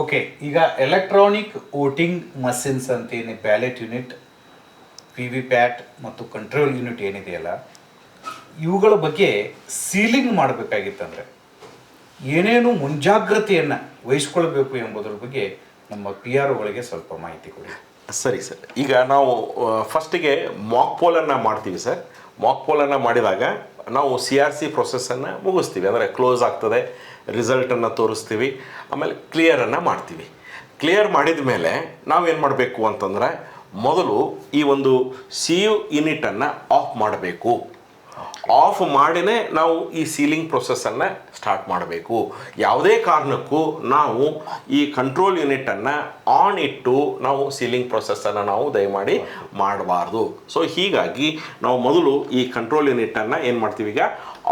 Okay ಈಗ electronic voting machines ಅಂತ ಏನು ballot unit P V PAT ಮತ್ತು ಕಂಟ್ರೋಲ್ ಯೂನಿಟ್ ಏನಿದೆಯಲ್ಲ, ಇವುಗಳ ಬಗ್ಗೆ ಸೀಲಿಂಗ್ ಮಾಡಬೇಕಾಗಿತ್ತಂದರೆ ಏನೇನು ಮುಂಜಾಗ್ರತೆಯನ್ನು ವಹಿಸ್ಕೊಳ್ಬೇಕು ಎಂಬುದರ ಬಗ್ಗೆ ನಮ್ಮ ಪಿ ಆರ್ ಒಗಳಿಗೆ ಸ್ವಲ್ಪ ಮಾಹಿತಿ ಕೊಡಿ. ಸರಿ ಸರ್, ಈಗ ನಾವು ಫಸ್ಟಿಗೆ ಮಾಕ್ ಪೋಲನ್ನು ಮಾಡ್ತೀವಿ ಸರ್. ಮಾಕ್ ಪೋಲನ್ನು ಮಾಡಿದಾಗ ನಾವು ಸಿ ಆರ್ ಸಿ ಪ್ರೊಸೆಸನ್ನು ಮುಗಿಸ್ತೀವಿ, ಅಂದರೆ ಕ್ಲೋಸ್ ಆಗ್ತದೆ. ರಿಸಲ್ಟನ್ನು ತೋರಿಸ್ತೀವಿ, ಆಮೇಲೆ ಕ್ಲಿಯರನ್ನು ಮಾಡ್ತೀವಿ. ಕ್ಲಿಯರ್ ಮಾಡಿದ ಮೇಲೆ ನಾವೇನು ಮಾಡಬೇಕು ಅಂತಂದರೆ, ಮೊದಲು ಈ ಒಂದು ಸಿ ಯು ಯೂನಿಟನ್ನು ಆಫ್ ಮಾಡಬೇಕು. ಆಫ್ ಮಾಡಿನೇ ನಾವು ಈ ಸೀಲಿಂಗ್ ಪ್ರೊಸೆಸನ್ನು ಸ್ಟಾರ್ಟ್ ಮಾಡಬೇಕು. ಯಾವುದೇ ಕಾರಣಕ್ಕೂ ನಾವು ಈ ಕಂಟ್ರೋಲ್ ಯೂನಿಟನ್ನು ಆನ್ ಇಟ್ಟು ನಾವು ಸೀಲಿಂಗ್ ಪ್ರೊಸೆಸನ್ನು ನಾವು ದಯಮಾಡಿ ಮಾಡಬಾರ್ದು. ಸೊ ಹೀಗಾಗಿ ನಾವು ಮೊದಲು ಈ ಕಂಟ್ರೋಲ್ ಯೂನಿಟನ್ನು ಏನು ಮಾಡ್ತೀವಿ ಈಗ?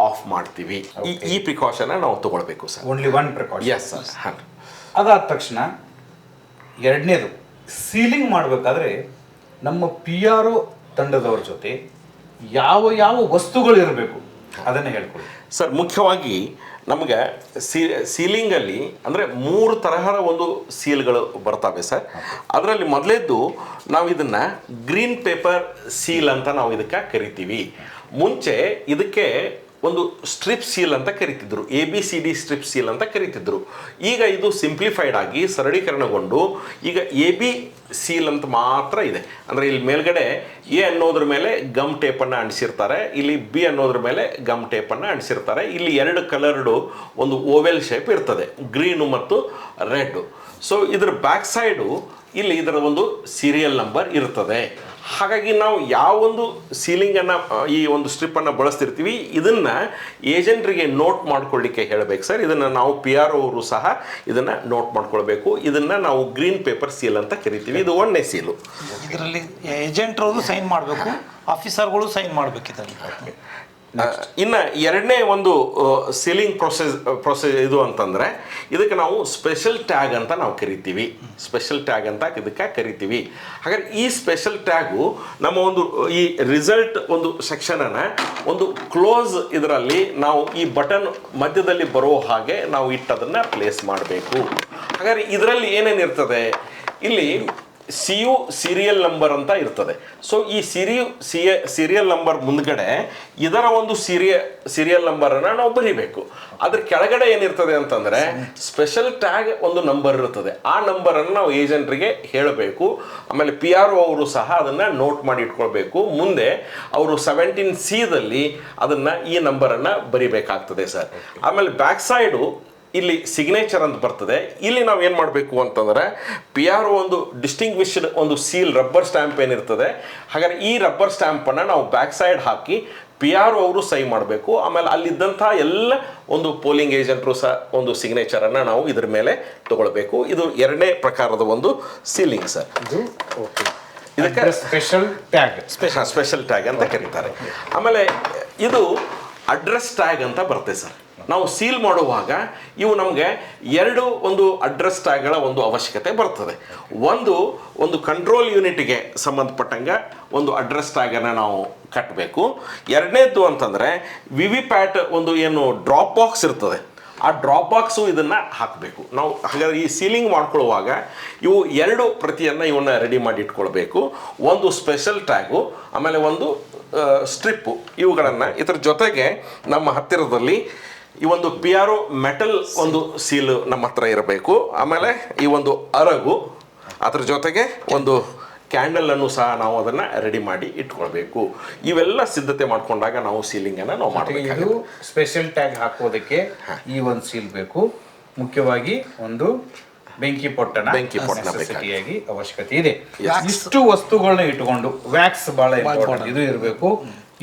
ಆಫ್ ಮಾಡ್ತೀವಿ. ಈ ಈ ಪ್ರಿಕಾಷನ್ನ ನಾವು ತಗೊಳ್ಬೇಕು sir only one precaution yes sir ಹಾಂ ಅದಾದ ತಕ್ಷಣ ಎರಡನೇದು ಸೀಲಿಂಗ್ ಮಾಡಬೇಕಾದ್ರೆ ನಮ್ಮ ಪಿ ಆರ್ ಒ ತಂಡದವ್ರ ಜೊತೆ ಯಾವ ಯಾವ ವಸ್ತುಗಳು ಇರಬೇಕು ಅದನ್ನು ಹೇಳ್ಕೊಡಿ ಸರ್, ಮುಖ್ಯವಾಗಿ ನಮಗೆ ಸೀ, ಸೀಲಿಂಗಲ್ಲಿ ಅಂದರೆ ಮೂರು ತರಹದ ಒಂದು ಸೀಲ್ಗಳು ಬರ್ತವೆ ಸರ್. ಅದರಲ್ಲಿ ಮೊದಲೇದ್ದು ನಾವು ಇದನ್ನು ಗ್ರೀನ್ ಪೇಪರ್ ಸೀಲ್ ಅಂತ ನಾವು ಇದಕ್ಕೆ ಕರಿತೀವಿ. ಮುಂಚೆ ಇದಕ್ಕೆ ಒಂದು ಸ್ಟ್ರಿಪ್ ಸೀಲ್ ಅಂತ ಕರಿತಿದ್ರು A B C D strip seal ಅಂತ ಕರಿತಿದ್ರು. ಈಗ ಇದು ಸಿಂಪ್ಲಿಫೈಡ್ ಆಗಿ ಸರಳೀಕರಣಗೊಂಡು ಈಗ ಎ ಬಿ ಸೀಲ್ ಅಂತ ಮಾತ್ರ ಇದೆ. ಅಂದರೆ ಇಲ್ಲಿ ಮೇಲ್ಗಡೆ ಎ ಅನ್ನೋದ್ರ ಮೇಲೆ ಗಮ್ ಟೇಪನ್ನು ಅಂಟಿಸಿರ್ತಾರೆ, ಇಲ್ಲಿ ಬಿ ಅನ್ನೋದ್ರ ಮೇಲೆ ಗಮ್ ಟೇಪನ್ನು ಅಂಟಿಸಿರ್ತಾರೆ. ಇಲ್ಲಿ ಎರಡು ಕಲರ್ಡು ಒಂದು ಓವೆಲ್ ಶೇಪ್ ಇರ್ತದೆ ಗ್ರೀನು ಮತ್ತು ರೆಡ್ಡು ಸೊ ಇದ್ರ ಬ್ಯಾಕ್ ಸೈಡು ಇಲ್ಲಿ ಇದರ ಒಂದು ಸೀರಿಯಲ್ ನಂಬರ್ ಇರ್ತದೆ. ಹಾಗಾಗಿ ನಾವು ಯಾವೊಂದು ಸೀಲಿಂಗನ್ನು ಈ ಒಂದು ಸ್ಟ್ರಿಪ್ಪನ್ನು ಬಳಸ್ತಿರ್ತೀವಿ ಇದನ್ನು ಏಜೆಂಟ್ರಿಗೆ ನೋಟ್ ಮಾಡ್ಕೊಳ್ಳಿಕ್ಕೆ ಹೇಳಬೇಕು ಸರ್ ಇದನ್ನು ನಾವು ಪಿ ಆರ್ ಅವರು ಸಹ ಇದನ್ನು ನೋಟ್ ಮಾಡ್ಕೊಳ್ಬೇಕು. ಇದನ್ನು ನಾವು ಗ್ರೀನ್ ಪೇಪರ್ ಸೀಲ್ ಅಂತ ಕರಿತೀವಿ. ಇದು ಒಂದನೇ ಸೀಲು ಇದರಲ್ಲಿ ಏಜೆಂಟ್ರವರು ಸೈನ್ ಮಾಡಬೇಕು ಆಫೀಸರ್ಗಳು ಸೈನ್ ಮಾಡಬೇಕು ಇದರಲ್ಲಿ ಇನ್ನು ಎರಡನೇ ಒಂದು ಸೀಲಿಂಗ್ ಪ್ರೊಸೆಸ್ ಪ್ರೊಸೆಸ್ ಇದು ಅಂತಂದರೆ, ಇದಕ್ಕೆ ನಾವು ಸ್ಪೆಷಲ್ ಟ್ಯಾಗ್ ಅಂತ ನಾವು ಕರಿತೀವಿ. ಸ್ಪೆಷಲ್ ಟ್ಯಾಗ್ ಅಂತ ಇದಕ್ಕೆ ಕರಿತೀವಿ. ಹಾಗಾದ್ರೆ ಈ ಸ್ಪೆಷಲ್ ಟ್ಯಾಗು ನಮ್ಮ ಒಂದು, ಈ ರಿಸಲ್ಟ್ ಒಂದು ಸೆಕ್ಷನನ್ನು ಒಂದು ಕ್ಲೋಸ್ ಇದರಲ್ಲಿ ನಾವು ಈ ಬಟನ್ ಮಧ್ಯದಲ್ಲಿ ಬರೋ ಹಾಗೆ ನಾವು ಇಟ್ಟದನ್ನು ಪ್ಲೇಸ್ ಮಾಡಬೇಕು. ಹಾಗಾದ್ರೆ ಇದರಲ್ಲಿ ಏನೇನಿರ್ತದೆ ಇಲ್ಲಿ ಸಿ ಯು ಸೀರಿಯಲ್ ನಂಬರ್ ಅಂತ ಇರ್ತದೆ. ಸೊ ಈ ಸಿರಿ ಸಿ ಸೀರಿಯಲ್ ನಂಬರ್ ಮುಂದ್ಗಡೆ ಇದರ ಒಂದು ಸೀರಿಯ ಸೀರಿಯಲ್ ನಂಬರನ್ನು ನಾವು ಬರೀಬೇಕು. ಅದ್ರ ಕೆಳಗಡೆ ಏನಿರ್ತದೆ ಅಂತಂದರೆ ಸ್ಪೆಷಲ್ ಟ್ಯಾಗ್ ಒಂದು ನಂಬರ್ ಇರ್ತದೆ. ಆ ನಂಬರನ್ನು ನಾವು ಏಜೆಂಟ್ರಿಗೆ ಹೇಳಬೇಕು. ಆಮೇಲೆ ಪಿ ಆರ್ ಅವರು ಸಹ ಅದನ್ನು ನೋಟ್ ಮಾಡಿ ಇಟ್ಕೊಳ್ಬೇಕು. ಮುಂದೆ ಅವರು ಸೆವೆಂಟೀನ್ ಸಿದಲ್ಲಿ ಅದನ್ನು ಈ ನಂಬರನ್ನು ಬರಿಬೇಕಾಗ್ತದೆ ಸರ್ ಆಮೇಲೆ ಬ್ಯಾಕ್ ಸೈಡು ಇಲ್ಲಿ ಸಿಗ್ನೇಚರ್ ಅಂತ ಬರ್ತದೆ. ಇಲ್ಲಿ ನಾವು ಏನು ಮಾಡಬೇಕು ಅಂತಂದರೆ ಪಿ ಆರ್ ಒಂದು ಡಿಸ್ಟಿಂಗ್ವಿಶ್ಡ್ ಒಂದು ಸೀಲ್ ರಬ್ಬರ್ ಸ್ಟ್ಯಾಂಪ್ ಏನಿರ್ತದೆ. ಹಾಗಾದರೆ ಈ ರಬ್ಬರ್ ಸ್ಟ್ಯಾಂಪನ್ನು ನಾವು ಬ್ಯಾಕ್ ಸೈಡ್ ಹಾಕಿ ಪಿ ಆರ್ ಅವರು ಸೈ ಮಾಡಬೇಕು. ಆಮೇಲೆ ಅಲ್ಲಿದ್ದಂಥ ಎಲ್ಲ ಒಂದು ಪೋಲಿಂಗ್ ಏಜೆಂಟ್ರು ಸಹ ಒಂದು ಸಿಗ್ನೇಚರನ್ನು ನಾವು ಇದ್ರ ಮೇಲೆ ತೊಗೊಳ್ಬೇಕು. ಇದು ಎರಡನೇ ಪ್ರಕಾರದ ಒಂದು ಸೀಲಿಂಗ್ ಸರ್ ಓಕೆ ಇದಕ್ಕೆ special tag special special tag ಅಂತ ಕರೀತಾರೆ. ಆಮೇಲೆ ಇದು ಅಡ್ರೆಸ್ ಟ್ಯಾಗ್ ಅಂತ ಬರುತ್ತೆ ಸರ್ ನಾವು ಸೀಲ್ ಮಾಡುವಾಗ ಇವು ನಮಗೆ ಎರಡು ಒಂದು ಅಡ್ರೆಸ್ ಟ್ಯಾಗ್ಗಳ ಒಂದು ಅವಶ್ಯಕತೆ ಬರ್ತದೆ. ಒಂದು ಒಂದು ಕಂಟ್ರೋಲ್ ಯೂನಿಟ್ಗೆ ಸಂಬಂಧಪಟ್ಟಂಗೆ ಒಂದು ಅಡ್ರೆಸ್ ಟ್ಯಾಗನ್ನು ನಾವು ಕಟ್ಟಬೇಕು ಎರಡನೇದ್ದು ಅಂತಂದರೆ ವಿ ವಿ ಪ್ಯಾಟ್ ಒಂದು ಏನು ಡ್ರಾಪ್ ಬಾಕ್ಸ್ ಇರ್ತದೆ. ಆ ಡ್ರಾಪ್ ಬಾಕ್ಸು ಇದನ್ನು ಹಾಕಬೇಕು. ನಾವು ಹಾಗಾದ್ರೆ ಈ ಸೀಲಿಂಗ್ ಮಾಡ್ಕೊಳ್ಳುವಾಗ ಇವು ಎರಡು ಪ್ರತಿಯನ್ನು ಇವನ್ನ ರೆಡಿ ಮಾಡಿ ಇಟ್ಕೊಳ್ಬೇಕು. ಒಂದು ಸ್ಪೆಷಲ್ ಟ್ಯಾಗು ಆಮೇಲೆ ಒಂದು ಸ್ಟ್ರಿಪ್ಪು ಇವುಗಳನ್ನು ಇದರ ಜೊತೆಗೆ ನಮ್ಮ ಹತ್ತಿರದಲ್ಲಿ ಈ ಒಂದು ಪಿ ಆರ್ ಮೆಟಲ್ ಒಂದು ಸೀಲ್ ನಮ್ಮ ಹತ್ರ ಇರಬೇಕು. ಆಮೇಲೆ ಈ ಒಂದು ಅರಗು ಅದ್ರ ಜೊತೆಗೆ ಒಂದು ಕ್ಯಾಂಡಲನ್ನು ಸಹ ನಾವು ಅದನ್ನು ರೆಡಿ ಮಾಡಿ ಇಟ್ಕೊಳ್ಬೇಕು. ಇವೆಲ್ಲ ಸಿದ್ಧತೆ ಮಾಡ್ಕೊಂಡಾಗ ನಾವು ಸೀಲಿಂಗನ್ನು ನಾವು ಇದು ಮಾಡಬೇಕು ಸ್ಪೆಷಲ್ ಟ್ಯಾಗ್ ಹಾಕೋದಕ್ಕೆ ಈ ಒಂದು ಸೀಲ್ ಬೇಕು. ಮುಖ್ಯವಾಗಿ ಒಂದು ಬೆಂಕಿ ಪೊಟ್ಟಣ ಬೆಂಕಿ ಪೊಟ್ಟಣ necessity ಅವಶ್ಯಕತೆ ಇದೆ. ಇಷ್ಟು ವಸ್ತುಗಳನ್ನ ಇಟ್ಕೊಂಡು ವ್ಯಾಕ್ಸ್ ಬಹಳ. ಇದು ಇರಬೇಕು.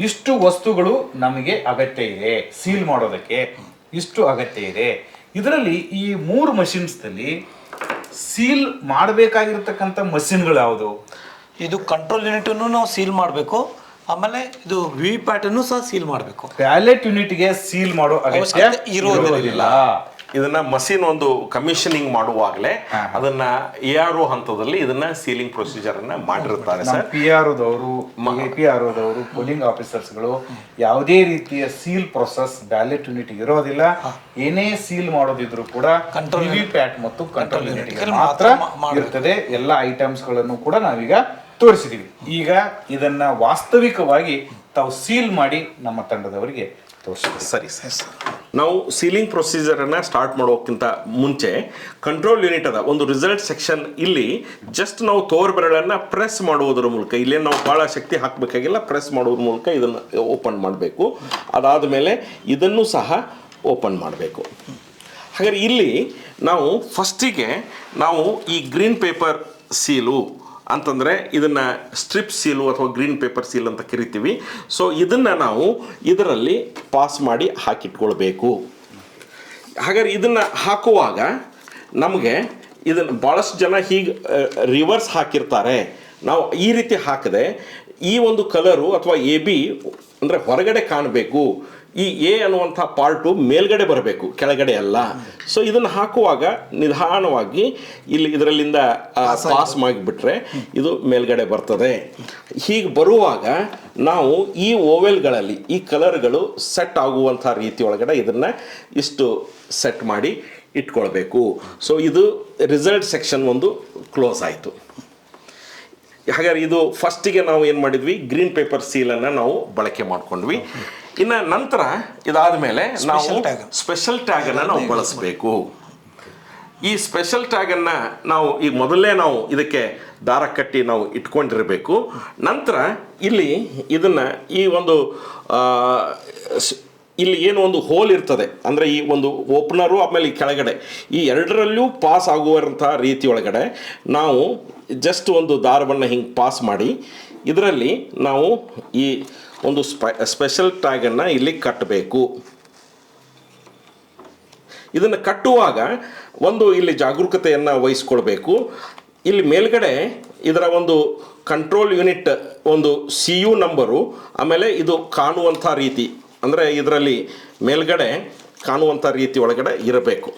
ಇಷ್ಟು ವಸ್ತುಗಳು ನಮಗೆ ಅಗತ್ಯ ಇದೆ ಸೀಲ್ ಮಾಡೋದಕ್ಕೆ ಇಷ್ಟು ಅಗತ್ಯ ಇದೆ. ಇದರಲ್ಲಿ ಈ ಮೂರು ಮಷಿನ್ಸ್ದಲ್ಲಿ ಸೀಲ್ ಮಾಡಬೇಕಾಗಿರ್ತಕ್ಕಂಥ ಮಷಿನ್ಗಳು ಯಾವುದು? ಇದು ಕಂಟ್ರೋಲ್ ಯೂನಿಟನ್ನು ನಾವು ಸೀಲ್ ಮಾಡಬೇಕು ಆಮೇಲೆ ಇದು ವಿ ಪ್ಯಾಟನ್ನು ಸಹ ಸೀಲ್ ಮಾಡಬೇಕು. ವ್ಯಾಲೆಟ್ ಯೂನಿಟ್ಗೆ ಸೀಲ್ ಮಾಡೋ ಅಗತ್ಯ ಇರೋದಿಲ್ಲ. ಇದನ್ನ ಮಷೀನ್ ಒಂದು ಕಮಿಷನಿಂಗ್ ಮಾಡುವಾಗಲೇ ಅದನ್ನ ಎ ಆರ್ ಒ ಹಂತದಲ್ಲಿ ಇದನ್ನ ಸೀಲಿಂಗ್ ಪ್ರೊಸೀಜರ್ ಅನ್ನ ಮಾಡಿರುತ್ತಾರೆ ಸರ್ ಪಿ ಆರ್ ಒದವರು ಪಿ ಆರ್ ಒದವರು ಪೋಲಿಂಗ್ ಆಫೀಸರ್ಸ್ಗಳು ಯಾವುದೇ ರೀತಿಯ ಸೀಲ್ ಪ್ರೊಸೆಸ್ ಬ್ಯಾಲೆಟ್ ಯೂನಿಟ್ ಇರೋದಿಲ್ಲ. ಏನೇ ಸೀಲ್ ಮಾಡೋದಿದ್ರು ಕೂಡ ಕಂಟ್ರೋಲ್ ವಿ ಪ್ಯಾಟ್ ಮತ್ತು ಕಂಟ್ರೋಲ್ ಯೂನಿಟ್ ಮಾತ್ರ. ಇರ್ತದೆ. ಎಲ್ಲ ಐಟಮ್ಸ್ಗಳನ್ನು ಕೂಡ ನಾವೀಗ ತೋರಿಸಿದೀವಿ. ಈಗ ಇದನ್ನ ವಾಸ್ತವಿಕವಾಗಿ ತಾವು ಸೀಲ್ ಮಾಡಿ ನಮ್ಮ ತಂಡದವರಿಗೆ ತೋರಿಸಿದ್ವಿ. ಸರಿ ಸರ್. ನಾವು ಸೀಲಿಂಗ್ ಪ್ರೊಸೀಜರನ್ನು ಸ್ಟಾರ್ಟ್ ಮಾಡೋಕ್ಕಿಂತ ಮುಂಚೆ ಕಂಟ್ರೋಲ್ ಯೂನಿಟ್ ಅದ, ಒಂದು ರಿಸಲ್ಟ್ ಸೆಕ್ಷನ್ ಇಲ್ಲಿ ಜಸ್ಟ್ ನಾವು ತೋರ್ ಬೆರಳನ್ನ ಪ್ರೆಸ್ ಮಾಡುವುದರ ಮೂಲಕ ಇಲ್ಲೇ ನಾವು ಬಹಳ ಶಕ್ತಿ ಹಾಕಬೇಕಾಗಿಲ್ಲ ಪ್ರೆಸ್ ಮಾಡುವುದ್ರ ಮೂಲಕ ಇದನ್ನು ಓಪನ್ ಮಾಡಬೇಕು. ಅದಾದ ಮೇಲೆ ಇದನ್ನು ಸಹ ಓಪನ್ ಮಾಡಬೇಕು. ಹಾಗಾದ್ರೆ ಇಲ್ಲಿ ನಾವು ಫಸ್ಟಿಗೆ ನಾವು ಈ ಗ್ರೀನ್ ಪೇಪರ್ ಸೀಲು ಅಂತಂದರೆ ಇದನ್ನು ಸ್ಟ್ರಿಪ್ ಸೀಲು ಅಥವಾ ಗ್ರೀನ್ ಪೇಪರ್ ಸೀಲ್ ಅಂತ ಕರಿತೀವಿ. ಸೊ ಇದನ್ನು ನಾವು ಇದರಲ್ಲಿ ಪಾಸ್ ಮಾಡಿ ಹಾಕಿಟ್ಕೊಳ್ಬೇಕು. ಹಾಗಾದ್ರೆ ಇದನ್ನು ಹಾಕುವಾಗ ನಮಗೆ ಇದನ್ನು ಭಾಳಷ್ಟು ಜನ ಹೀಗೆ ರಿವರ್ಸ್ ಹಾಕಿರ್ತಾರೆ. ನಾವು ಈ ರೀತಿ ಹಾಕದೆ ಈ ಒಂದು ಕಲರು ಅಥವಾ ಎ ಬಿ ಅಂದರೆ ಹೊರಗಡೆ ಕಾಣಬೇಕು. ಈ ಎ ಅನ್ನುವಂಥ ಪಾರ್ಟು ಮೇಲ್ಗಡೆ ಬರಬೇಕು ಕೆಳಗಡೆ ಅಲ್ಲ. ಸೊ ಇದನ್ನು ಹಾಕುವಾಗ ನಿಧಾನವಾಗಿ ಇಲ್ಲಿ ಇದರಲ್ಲಿಂದ ಪಾಸ್ ಮಾಡಿಬಿಟ್ರೆ ಇದು ಮೇಲ್ಗಡೆ ಬರ್ತದೆ. ಹೀಗೆ ಬರುವಾಗ ನಾವು ಈ ಓವೆಲ್ಗಳಲ್ಲಿ ಈ ಕಲರ್ಗಳು ಸೆಟ್ ಆಗುವಂಥ ರೀತಿ ಒಳಗಡೆ ಇದನ್ನು ಇಷ್ಟು ಸೆಟ್ ಮಾಡಿ ಇಟ್ಕೊಳ್ಬೇಕು. ಸೊ ಇದು ರಿಸಲ್ಟ್ ಸೆಕ್ಷನ್ ಒಂದು ಕ್ಲೋಸ್ ಆಯಿತು. ಹಾಗಾದ್ರೆ ಇದು ಫಸ್ಟಿಗೆ ನಾವು ಏನು ಮಾಡಿದ್ವಿ? ಗ್ರೀನ್ ಪೇಪರ್ ಸೀಲನ್ನು ನಾವು ಬಳಕೆ ಮಾಡ್ಕೊಂಡ್ವಿ. ಇನ್ನು ನಂತರ ಇದಾದ ಮೇಲೆ ನಾವು ಸ್ಪೆಷಲ್ ಟ್ಯಾಗ್ ಸ್ಪೆಷಲ್ ಟ್ಯಾಗನ್ನು ನಾವು ಬಳಸಬೇಕು. ಈ ಸ್ಪೆಷಲ್ ಟ್ಯಾಗನ್ನು ನಾವು ಈಗ ಮೊದಲೇ ನಾವು ಇದಕ್ಕೆ ದಾರ ಕಟ್ಟಿ ನಾವು ಇಟ್ಕೊಂಡಿರಬೇಕು. ನಂತರ ಇಲ್ಲಿ ಇದನ್ನು ಈ ಒಂದು ಇಲ್ಲಿ ಏನು ಒಂದು ಹೋಲ್ ಇರ್ತದೆ. ಅಂದರೆ ಈ ಒಂದು ಓಪನರು ಆಮೇಲೆ ಈ ಕೆಳಗಡೆ. ಈ ಎರಡರಲ್ಲೂ ಪಾಸ್ ಆಗುವಂಥ ರೀತಿ ಒಳಗಡೆ ನಾವು ಜಸ್ಟ್ ಒಂದು ದಾರವನ್ನು ಹಿಂಗೆ ಪಾಸ್ ಮಾಡಿ. ಇದರಲ್ಲಿ ನಾವು ಈ ಒಂದು ಸ್ಪೆ ಸ್ಪೆಷಲ್ ಟ್ಯಾಗನ್ನು ಇಲ್ಲಿ ಕಟ್ಟಬೇಕು ಇದನ್ನು ಕಟ್ಟುವಾಗ ಒಂದು ಇಲ್ಲಿ ಜಾಗರೂಕತೆಯನ್ನು ವಹಿಸ್ಕೊಳ್ಬೇಕು. ಇಲ್ಲಿ ಮೇಲ್ಗಡೆ ಇದರ ಒಂದು ಕಂಟ್ರೋಲ್ ಯೂನಿಟ್ ಒಂದು ಸಿ ಯು ನಂಬರು ಆಮೇಲೆ ಇದು ಕಾಣುವಂಥ ರೀತಿ, ಅಂದರೆ ಇದರಲ್ಲಿ ಮೇಲ್ಗಡೆ ಕಾಣುವಂಥ ರೀತಿ ಒಳಗಡೆ ಇರಬೇಕು.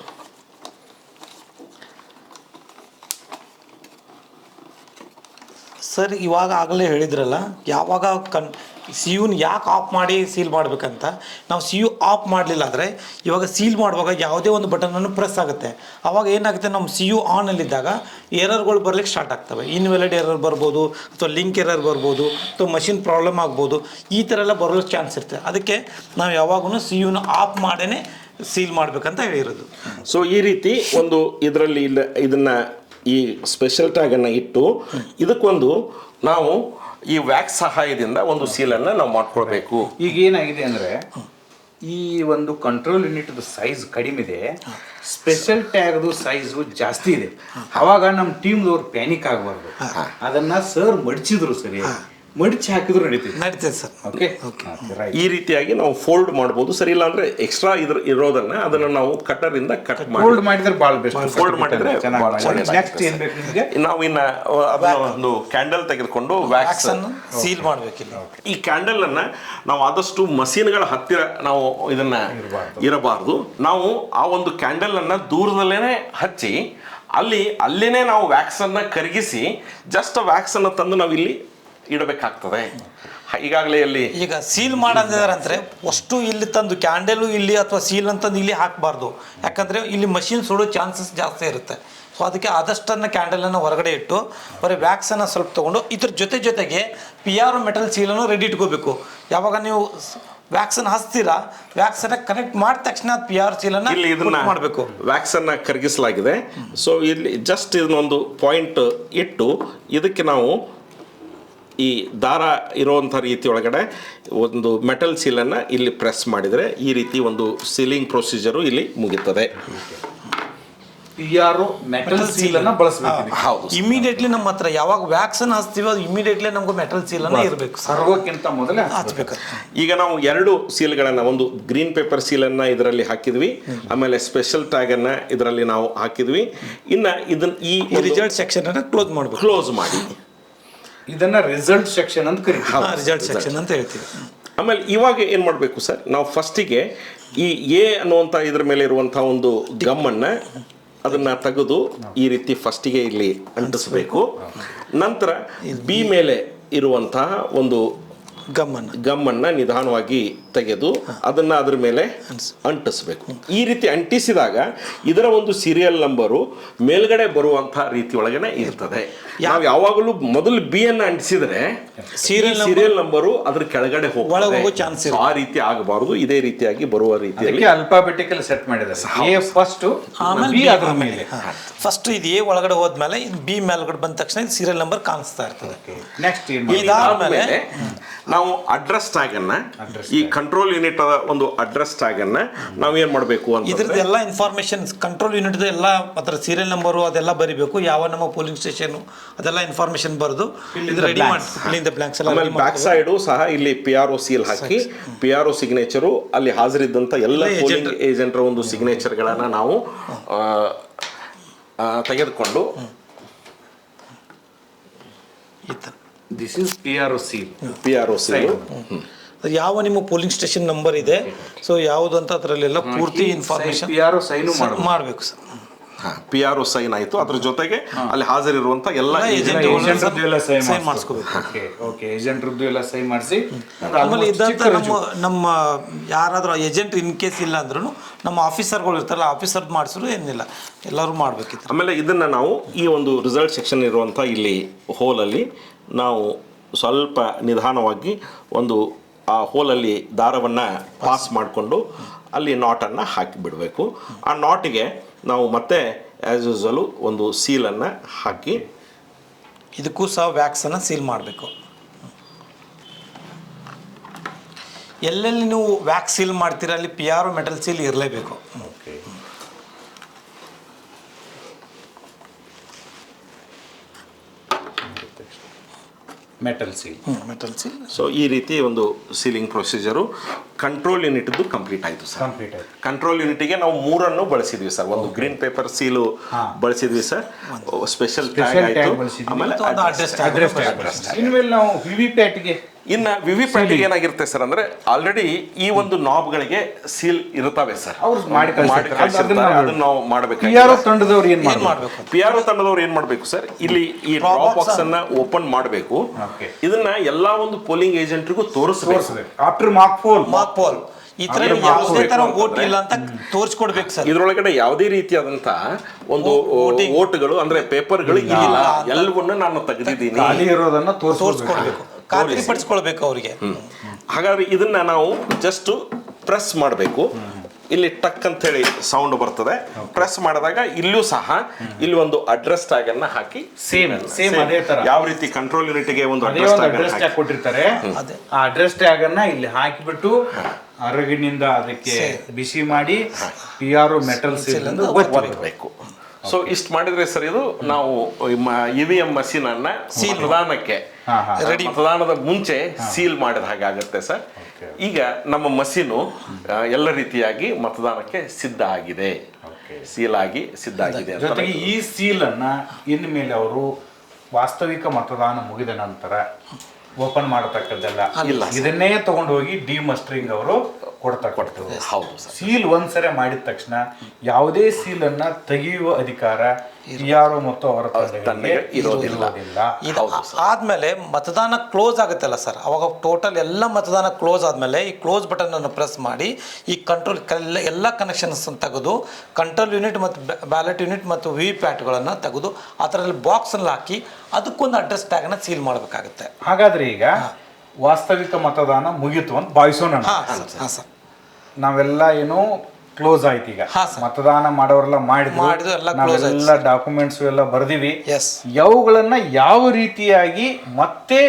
ಸರ್, ಇವಾಗ ಆಗಲೇ ಹೇಳಿದ್ರಲ್ಲ, ಯಾವಾಗ ಕನ್ ಸಿ ಯುನ ಯಾಕೆ ಆಫ್ ಮಾಡಿ ಸೀಲ್ ಮಾಡಬೇಕಂತ? ನಾವು ಸಿ ಯು ಆಫ್ ಮಾಡಲಿಲ್ಲ ಅಂದರೆ ಇವಾಗ ಸೀಲ್ ಮಾಡುವಾಗ ಯಾವುದೇ ಒಂದು ಬಟನನ್ನು ಪ್ರೆಸ್ ಆಗುತ್ತೆ. ಆವಾಗ ಏನಾಗುತ್ತೆ? ನಮ್ಮ ಸಿ ಯು ಆನಲ್ಲಿದ್ದಾಗ ಎರರ್ಗಳು ಬರಲಿಕ್ಕೆ ಸ್ಟಾರ್ಟ್ ಆಗ್ತವೆ. ಇನ್ವೆಲಿಡ್ ಎರರ್ ಬರ್ಬೋದು, ಅಥವಾ ಲಿಂಕ್ ಎರರ್ ಬರ್ಬೋದು, ಅಥವಾ ಮಷಿನ್ ಪ್ರಾಬ್ಲಮ್ ಆಗ್ಬೋದು, ಈ ಥರ ಎಲ್ಲ ಬರೋ ಚಾನ್ಸ್ ಇರುತ್ತೆ. ಅದಕ್ಕೆ ನಾವು ಯಾವಾಗೂ ಸಿ ಯುನ ಆಫ್ ಮಾಡೇ ಸೀಲ್ ಮಾಡಬೇಕಂತ ಹೇಳಿರೋದು. ಸೊ ಈ ರೀತಿ ಒಂದು ಇದರಲ್ಲಿ ಇಲ್ಲ ಇದನ್ನು ಈ ಸ್ಪೆಷಲ್ ಟ್ಯಾಗನ್ನು ಇಟ್ಟು, ಇದಕ್ಕೊಂದು ನಾವು ಈ ವ್ಯಾಕ್ಸ್ ಸಹಾಯದಿಂದ ಒಂದು ಸೀಲನ್ನು ನಾವು ಮಾಡ್ಕೊಳ್ಬೇಕು. ಈಗ ಏನಾಗಿದೆ ಅಂದ್ರೆ ಈ ಒಂದು ಕಂಟ್ರೋಲ್ ಯೂನಿಟ್ ಸೈಜ್ ಕಡಿಮೆ ಇದೆ. ಸ್ಪೆಷಲ್ ಟ್ಯಾಗ್ ಸೈಜು ಜಾಸ್ತಿ ಇದೆ. ಅವಾಗ ನಮ್ಮ ಟೀಮ್ದವ್ರು ಪ್ಯಾನಿಕ್ ಆಗಬಾರ್ದು. ಅದನ್ನ ಸರ್ ಮಡಚಿದ್ರು ಸರಿ. ಮಡಚಿ ಹಾಕಿದ್ರು ನಡೀತೀವಿ ನಡೀತದೆ ಸರ್. ಓಕೆ ಈ ರೀತಿಯಾಗಿ ನಾವು ಫೋಲ್ಡ್ ಮಾಡ್ಬೋದು. ಸರಿ ಇಲ್ಲ ಅಂದ್ರೆ ಎಕ್ಸ್ಟ್ರಾ ಇದ್ರ ಇರೋದನ್ನ ಅದನ್ನ ನಾವು ಕಟರ್ ಇಂದ ಕಟ್ ಮಾಡಿ. ಫೋಲ್ಡ್ ಮಾಡಿದ್ರೆ ಭಾಳ ಬೆಸ್ಟ್ ಫೋಲ್ಡ್ ಮಾಡಿದ್ರೆ ನೆಕ್ಸ್ಟ್ ಏನ್ ಬೇಕು ನಿಮಗೆ? ನಾವು ಇನ್ನ ಅದನ್ನ ಒಂದು ಕ್ಯಾಂಡಲ್ ತೆಗೆದುಕೊಂಡು ವ್ಯಾಕ್ಸ್ ಅನ್ನು? ಸೀಲ್ ಮಾಡಬೇಕಿಲ್ಲ. ಈ ಕ್ಯಾಂಡಲ್ ಅನ್ನ ನಾವು ಆದಷ್ಟು ಮಸೀನ್ಗಳ ಹತ್ತಿರ ನಾವು ಇದನ್ನ ಇರಬಾರದು. ನಾವು ಆ ಒಂದು ಕ್ಯಾಂಡಲ್ ಅನ್ನ ದೂರದಲ್ಲೇನೆ ಹಚ್ಚಿ ಅಲ್ಲಿ ಅಲ್ಲೇನೆ ನಾವು ವ್ಯಾಕ್ಸನ್ನ ಅನ್ನ ಕರಗಿಸಿ ಜಸ್ಟ್ ವ್ಯಾಕ್ಸ್ ಅನ್ನ ತಂದು ನಾವು ಇಲ್ಲಿ ಇಡಬೇಕಾಗ್ತದೆ. ಈಗಾಗಲೇ ಇಲ್ಲಿ ಈಗ ಸೀಲ್ ಮಾಡಂದ್ರೆ ಅಷ್ಟು ಇಲ್ಲಿ ತಂದು ಕ್ಯಾಂಡಲು ಇಲ್ಲಿ ಅಥವಾ ಸೀಲ್ ಅಂತಂದು ಇಲ್ಲಿ ಹಾಕಬಾರ್ದು. ಯಾಕಂದರೆ ಇಲ್ಲಿ ಮಷಿನ್ ಸುಡೋ ಚಾನ್ಸಸ್ ಜಾಸ್ತಿ ಇರುತ್ತೆ. ಸೊ ಅದಕ್ಕೆ ಆದಷ್ಟನ್ನು ಕ್ಯಾಂಡಲನ್ನು ಹೊರಗಡೆ ಇಟ್ಟು ಬರೀ ವ್ಯಾಕ್ಸನ್ನು ಸ್ವಲ್ಪ ತೊಗೊಂಡು ಇದ್ರ ಜೊತೆ ಜೊತೆಗೆ ಪಿ ಆರ್ ಮೆಟಲ್ ಸೀಲನ್ನು ರೆಡಿ ಇಟ್ಕೋಬೇಕು. ಯಾವಾಗ ನೀವು ವ್ಯಾಕ್ಸನ್ ಹಚ್ತೀರಾ ವ್ಯಾಕ್ಸನ್ನ ಕನೆಕ್ಟ್ ಮಾಡಿದ ತಕ್ಷಣ ಪಿ ಆರ್ ಸೀಲನ್ನು ಇಲ್ಲಿ ಇದನ್ನ ಮಾಡಬೇಕು. ವ್ಯಾಕ್ಸನ್ನ ಕರಗಿಸಲಾಗಿದೆ. ಸೊ ಇಲ್ಲಿ ಜಸ್ಟ್ ಇದನ್ನೊಂದು ಪಾಯಿಂಟ್ ಇಟ್ಟು ಇದಕ್ಕೆ ನಾವು ಈ ದಾರ ಇರುವಂಥ ರೀತಿ ಒಳಗಡೆ ಒಂದು ಮೆಟಲ್ ಸೀಲನ್ನು ಇಲ್ಲಿ ಪ್ರೆಸ್ ಮಾಡಿದರೆ ಈ ರೀತಿ ಒಂದು ಸೀಲಿಂಗ್ ಪ್ರೊಸೀಜರು ಇಲ್ಲಿ ಮುಗಿತದೆ ಯಾರು ಮೆಟಲ್ ಸೀಲ್ ಅನ್ನ ಬಳಸಬೇಕು ಹೌದು ಇಮಿಡಿಯೇಟ್ಲಿ ನಮ್ಮ ಹತ್ರ ಯಾವಾಗ ವ್ಯಾಕ್ಸಿನ್ ಹಚ್ತೀವೋ ಅದು ಇಮಿಡಿಯೇಟ್ಲಿ ನಮ್ಗೆ ಮೆಟಲ್ ಸೀಲನ್ನು ಇರಬೇಕು ಸರ್ವಕ್ಕಿಂತ ಮೊದಲೇ ಹಚ್ಬೇಕು. ಈಗ ನಾವು ಎರಡು ಸೀಲ್ಗಳನ್ನು ಒಂದು ಗ್ರೀನ್ ಪೇಪರ್ ಸೀಲನ್ನು ಇದರಲ್ಲಿ ಹಾಕಿದ್ವಿ ಆಮೇಲೆ ಸ್ಪೆಷಲ್ ಟ್ಯಾಗ್ ಅನ್ನ ಇದರಲ್ಲಿ ನಾವು ಹಾಕಿದ್ವಿ. ಇನ್ನು ಇದನ್ನ ಈ ರಿಸಲ್ಟ್ ಸೆಕ್ಷನ್ ಅನ್ನ ಕ್ಲೋಸ್ ಮಾಡಬೇಕು. ಕ್ಲೋಸ್ ಮಾಡಿ. ಇದನ್ನ ರಿಸಲ್ಟ್ ಸೆಕ್ಷನ್ ಅಂತ ಕರಿತೀವಿ. ರಿಸಲ್ಟ್ ಸೆಕ್ಷನ್ ಅಂತ ಹೇಳ್ತೀವಿ. ಆಮೇಲೆ ಇವಾಗ ಏನು ಮಾಡಬೇಕು ಸರ್? ನಾವು ಫಸ್ಟಿಗೆ ಈ ಎ ಅನ್ನುವಂಥ ಇದ್ರ ಮೇಲೆ ಇರುವಂಥ ಒಂದು ಗಮ್ಮನ್ನ ಅದನ್ನ ತೆಗೆದು ಈ ರೀತಿ ಫಸ್ಟಿಗೆ ಇಲ್ಲಿ ಅಂಟಿಸ್ಬೇಕು. ನಂತರ ಬಿ ಮೇಲೆ ಇರುವಂತಹ ಒಂದು ಗಮ್ಮನ್ನು. ಗಮ್ಮನ್ನ ನಿಧಾನವಾಗಿ ತೆಗೆದು ಅದನ್ನ ಅದ್ರ ಮೇಲೆ ಅಂಟಿಸ್ಬೇಕು. ಈ ರೀತಿ ಅಂಟಿಸಿದಾಗ ಇದರ ಒಂದು ಸೀರಿಯಲ್ ನಂಬರು ಮೇಲ್ಗಡೆ ಬರುವಂತಹ ರೀತಿ ಒಳಗನೆ ಇರ್ತದೆ. ನಾವು ಯಾವಾಗಲೂ ಮೊದಲು ಬಿ ಅನ್ನ ಅಂಟಿಸಿದ್ರೆ ಸೀರಿಯಲ್ ಸೀರಿಯಲ್ ನಂಬರು ಅದ್ರ ಕೆಳಗಡೆ ಹೋಗೋ ಚಾನ್ಸ್ ಆ ರೀತಿ ಆಗಬಾರದು ಇದೇ ರೀತಿಯಾಗಿ ಬರುವ ರೀತಿಯಲ್ಲಿ. ಅಲ್ಪಾಬೆಟಿಕಲ್ ಅಲ್ಫಾಬೆಟಿಕಲ್ ಸೆಟ್ ಮಾಡಿದ್ದಾರೆ. ಎ ಫಸ್ಟ್ ಆಮೇಲೆ ಬಿ B ಮೇಲೆ. ಫಸ್ಟ್ ಇದು ಎ ಒಳಗಡೆ ಹೋದ್ಮೇಲೆ ಬಿ ಮೇಲ್ಗಡೆ ಬಂದ ತಕ್ಷಣ ಸೀರಿಯಲ್ ನಂಬರ್ ಕಾಣಿಸ್ತಾ ಇರ್ತದೆ. ನೆಕ್ಸ್ಟ್ ಇದಾದ್ಮೇಲೆ ನಾವು ಅಡ್ರೆಸ್ ಟ್ಯಾಗ್ ಅನ್ನ ಈ ಕಂಟ್ರೋಲ್ ಯೂನಿಟ್ ಒಂದು ಅಡ್ರೆಸ್ ಟ್ಯಾಗ್ ಅನ್ನ ನಾವು ಏನ್ ಮಾಡಬೇಕು ಅಂತ ಇದ್ರದ್ದು ಎಲ್ಲ ಇನ್ಫಾರ್ಮೇಶನ್ ಕಂಟ್ರೋಲ್ ಯೂನಿಟ್ ಎಲ್ಲ ಅದರ ಸೀರಿಯಲ್ ನಂಬರು ಅದೆಲ್ಲ ಬರಿಬೇಕು. ಯಾವ ನಮ್ಮ ಪೋಲಿಂಗ್ ಸ್ಟೇಷನ್ ಅದೆಲ್ಲ ಇನ್ಫಾರ್ಮೇಶನ್ ಬರೆದು ರೆಡಿ ಇಲ್ಲಿಂದ ಬ್ಲಾಂಕ್ಸ್ ಎಲ್ಲ ಆಮೇಲೆ ಬ್ಯಾಕ್ ಸೈಡು ಸಹ ಇಲ್ಲಿ ಪಿ ಆರ್ ಒ ಸೀಲ್ ಹಾಕಿ ಪಿ ಆರ್ ಒ ಸಿಗ್ನೇಚರು ಅಲ್ಲಿ ಹಾಜರಿದ್ದಂಥ ಎಲ್ಲ ಪೋಲಿಂಗ್ ಏಜೆಂಟರ ಒಂದು ಸಿಗ್ನೇಚರ್ಗಳನ್ನ ನಾವು ತೆಗೆದುಕೊಂಡು ಈ ಥರ this is P R O C P R O C ಯಾವ ನಿಮ್ಮ ಪೋಲಿಂಗ್ ಸ್ಟೇಷನ್ ನಂಬರ್ ಇದೆ? ಸೊ ಯಾವುದು ಅಂತ ಅದರಲ್ಲೆಲ್ಲ ಪೂರ್ತಿ information P R O sign ಮಾಡಬೇಕು. Sir. P R O sign ಆಯಿತು. ಅದ್ರ ಜೊತೆಗೆ ಅಲ್ಲಿ ಹಾಜರಿರುವಂತ ಎಲ್ಲ ಎಲ್ಲ ಏಜೆಂಟ್ agent- ಏಜೆಂಟ್ರದ್ದು ಎಲ್ಲ ಸೈ ಸೈ ಮಾಡಿಸ್ಕೋಬೇಕು. ಓಕೆ ಓಕೆ ಏಜೆಂಟ್ರದ್ದು ಎಲ್ಲ ಸೈ ಮಾಡಿಸಿ. ಆಮೇಲೆ ಇದ್ದಂಥ ನಮ್ಮ ನಮ್ಮ ಯಾರಾದರೂ ಏಜೆಂಟ್ ಇನ್ ಕೇಸ್ ಇಲ್ಲ ಅಂದ್ರೂ ನಮ್ಮ ಆಫೀಸರ್ಗಳು ಇರ್ತಾರಲ್ಲ ಆಫೀಸರ್ ಮಾಡಿಸಿದ್ರು ಏನಿಲ್ಲ. ಎಲ್ಲರೂ ಮಾಡ್ಬೇಕಿತ್ತು. ಆಮೇಲೆ ಇದನ್ನ ನಾವು ಈ ಒಂದು ರಿಸಲ್ಟ್ ಸೆಕ್ಷನ್ ಇರುವಂತ ಇಲ್ಲಿ ಹೋಲಲ್ಲಿ ನಾವು ಸ್ವಲ್ಪ ನಿಧಾನವಾಗಿ ಒಂದು ಆ ಹೋಲಲ್ಲಿ ದಾರವನ್ನು ಪಾಸ್ ಮಾಡಿಕೊಂಡು ಅಲ್ಲಿ ನಾಟನ್ನು ಹಾಕಿ ಬಿಡಬೇಕು ಆ ನಾಟಿಗೆ ನಾವು ಮತ್ತೆ ಆ್ಯಸ್ ಯೂಸಲು ಒಂದು ಸೀಲನ್ನು ಹಾಕಿ ಇದಕ್ಕೂ ಸಹ ವ್ಯಾಕ್ಸನ್ನು ಸೀಲ್ ಮಾಡಬೇಕು. ಎಲ್ಲೆಲ್ಲಿ ನೀವು ವ್ಯಾಕ್ಸ್ ಸೀಲ್ ಮಾಡ್ತೀರ ಅಲ್ಲಿ ಪಿ ಆರ್ ಮೆಟಲ್ ಸೀಲ್ ಇರಲೇಬೇಕು. Metal seal metal seal so ಈ ರೀತಿ ಒಂದು ಸೀಲಿಂಗ್ ಪ್ರೊಸೀಜರು ಕಂಟ್ರೋಲ್ ಯೂನಿಟ್ದು ಕಂಪ್ಲೀಟ್ ಆಯಿತು ಸರ್. ಕಂಪ್ಲೀಟ್ ಆಯಿತು. ಕಂಟ್ರೋಲ್ ಯೂನಿಟಿಗೆ ನಾವು ಮೂರನ್ನು ಬಳಸಿದ್ವಿ ಸರ್. ಒಂದು ಗ್ರೀನ್ ಪೇಪರ್ ಸೀಲು ಬಳಸಿದ್ವಿ ಸರ್. ಸ್ಪೆಷಲ್ ಟ್ಯಾಗ್ ಆಯಿತು. ಆಮೇಲೆ ಇನ್ಮೇಲೆ ನಾವು ವಿ ವಿ ಪ್ಯಾಟ್ಗೆ ಇನ್ನ ವಿವಿ ಪ್ಯಾಟಿಗೆ ಏನಾಗಿರುತ್ತೆ ಸರ್ ಅಂದ್ರೆ ಆಲ್ರೆಡಿ ಈ ಒಂದು ನಾಬ್ಗಳಿಗೆ ಸೀಲ್ ಇರುತ್ತವೆ ಸರ್. ಅವ್ರು ಮಾಡಿ. ಅದನ್ನ ನಾವು ಪಿ ಆರ್ ಓ ತಂಡದವ್ರು ಏನ್ ಮಾಡ್ಬೇಕು? ಮಾಡಬೇಕು? ಪಿ ಆರ್ ತಂಡದವ್ರು ಏನ್ ಮಾಡ್ಬೇಕು ಸರ್? ಇಲ್ಲಿ ಈ ಡ್ರಾಪ್ ಬಾಕ್ಸ್ ಅನ್ನ ಓಪನ್ ಮಾಡಬೇಕು. ಇದನ್ನ ಎಲ್ಲಾ ಒಂದು ಪೋಲಿಂಗ್ ಏಜೆಂಟ್ರಿಗೂ ತೋರಿಸಬೇಕು. ತೋರಿಸ್ಬೇಕು. After mark poll mark poll ಈ ತರ ಯಾವುದೇ ತರ ವೋಟ್ ಇಲ್ಲ ಅಂತ ತೋರಿಸ್ಕೊಡ್ಬೇಕು ಸರ್. ಇದ್ರೊಳಗಡೆ ಯಾವುದೇ ರೀತಿಯಾದಂತ ಒಂದು ವೋಟ್ಗಳು ಓಟ್ಗಳು ಅಂದ್ರೆ ಪೇಪರ್ಗಳು ಇಲ್ಲ. ಎಲ್ಲವನ್ನ ನಾನು ತೆಗೆದಿದ್ದೀನಿ. ಖಾಲಿ ಇರೋದನ್ನ ತೋರಿಸ್ಕೊಡ್ಬೇಕು. ಖಾತ್ರಿ ಪಡಿಸ್ಕೊಳ್ಬೇಕು ಅವರಿಗೆ. ಹಾಗಾದ್ರೆ ಇದನ್ನ ನಾವು ಜಸ್ಟ್ ಪ್ರೆಸ್ ಮಾಡಬೇಕು. ಇಲ್ಲಿ ಟಕ್ ಅಂತ ಹೇಳಿ ಸೌಂಡ್ ಬರ್ತದೆ ಪ್ರೆಸ್ ಮಾಡಿದಾಗ ಇಲ್ಲೂ ಸಹ ಇಲ್ಲಿ ಒಂದು ಅಡ್ರೆಸ್ ಟ್ಯಾಗ್ ಅನ್ನ ಹಾಕಿ. ಸೇಮ್ ಸೇಮ್ ಅದೇ ತರ. ಯಾವ ರೀತಿ ಕಂಟ್ರೋಲ್ ಯೂನಿಟ್ಗೆ ಒಂದು ಅಡ್ರೆಸ್ ಒಂದು ಟ್ಯಾಗ್ ಅಡ್ರೆಸ್ ಟ್ಯಾಗ್ ಕೊಟ್ಟಿರ್ತಾರೆ. ಅದೇ. ಆ ಅಡ್ರೆಸ್ ಟ್ಯಾಗ್ ಅನ್ನ ಇಲ್ಲಿ ಹಾಕಿಬಿಟ್ಟು ಅರಗಿನಿಂದ ಅದಕ್ಕೆ ಬಿಸಿ ಮಾಡಿ ಪಿ ಆರ್ ಮೆಟಲ್ ಸೀಲ್ ಅನ್ನು ಒತ್ತಬೇಕು ಒತ್ತಬೇಕು ಸೊ ಇಷ್ಟು ಮಾಡಿದ್ರೆ ಸರ್ ಇದು ನಾವು ಇ ವಿ ಎಂ ಮಷೀನ್ ಅನ್ನ ಹಾ, ಹಾ. Ready. ಮತದಾನದ ಮುಂಚೆ ಸೀಲ್ ಮಾಡಿದ ಹಾಗೆ ಆಗುತ್ತೆ ಸರ್. ಈಗ ನಮ್ಮ ಮಸೀನು ಎಲ್ಲ ರೀತಿಯಾಗಿ ಮತದಾನಕ್ಕೆ ಸಿದ್ಧ ಆಗಿದೆ. ಸೀಲ್ ಆಗಿ ಸಿದ್ಧ ಆಗಿದೆ ಜೊತೆಗೆ ಈ ಸೀಲ್ ಅನ್ನ ಇನ್ಮೇಲೆ ಅವರು ವಾಸ್ತವಿಕ ಮತದಾನ ಮುಗಿದ ನಂತರ ಓಪನ್ ಮಾಡತಕ್ಕದ್ದಲ್ಲ ಇಲ್ಲ. ಇದನ್ನೇ ತಗೊಂಡು ಹೋಗಿ ಡಿ ಮಸ್ಟ್ರಿಂಗ್ ಅವರು ಕೊಡ್ತಾ ಕೊಡ್ತೇವೆ ಹೌದು ಸರ್. ಸೀಲ್ ಒಂದ್ಸರಿ ಮಾಡಿದ ತಕ್ಷಣ ಯಾವುದೇ ಸೀಲ್ ಅನ್ನ ತೆಗೆಯುವ ಅಧಿಕಾರ ಯಾರು ಮತ್ತು ಅವರ. ಇರೋದಿಲ್ಲ. ಇದು ಆದ್ಮೇಲೆ ಮತದಾನ ಕ್ಲೋಸ್ ಆಗುತ್ತಲ್ಲ ಸರ್? ಅವಾಗ ಟೋಟಲ್ ಎಲ್ಲ ಮತದಾನ ಕ್ಲೋಸ್ ಆದ್ಮೇಲೆ ಈ ಕ್ಲೋಸ್ ಬಟನ್ ಅನ್ನು ಪ್ರೆಸ್ ಮಾಡಿ ಈ ಕಂಟ್ರೋಲ್ ಎಲ್ಲ ಕನೆಕ್ಷನ್ಸ್ ತೆಗೆದು ಕಂಟ್ರೋಲ್ ಯೂನಿಟ್ ಮತ್ತು ಬ್ಯಾಲೆಟ್ ಯೂನಿಟ್ ಮತ್ತು ವಿ ಪ್ಯಾಟ್ಗಳನ್ನು ತೆಗೆದು ಅದರಲ್ಲಿ ಬಾಕ್ಸಲ್ಲಿ ಹಾಕಿ ಅದಕ್ಕೊಂದು ಅಡ್ರೆಸ್ ಟ್ಯಾಗನ್ನ ಸೀಲ್ ಮಾಡಬೇಕಾಗುತ್ತೆ. ಹಾಗಾದ್ರೆ ಈಗ ವಾಸ್ತವಿಕ ಮತದಾನ ಮುಗೀತು ಅಂತ ಭಾವಿಸೋಣ ಹಾಂ ಸರ್ ನಾವೆಲ್ಲ ಏನು ಕ್ಲೋಸ್ ಆಯ್ತು ಈಗ. ಹಾ. ಮತದಾನ ಮಾಡೋರೆಲ್ಲ ಮಾಡಿ ಮಾಡಿದ್ರು, ಎಲ್ಲ close ಆಯ್ತು, ನಾವೆಲ್ಲ ಡಾಕ್ಯುಮೆಂಟ್ಸ್ ಎಲ್ಲ ಬರ್ದಿವಿ. ಎಸ್ ಯಾವುಗಳನ್ನ ಯಾವ ರೀತಿಯಾಗಿ ಮತ್ತೆ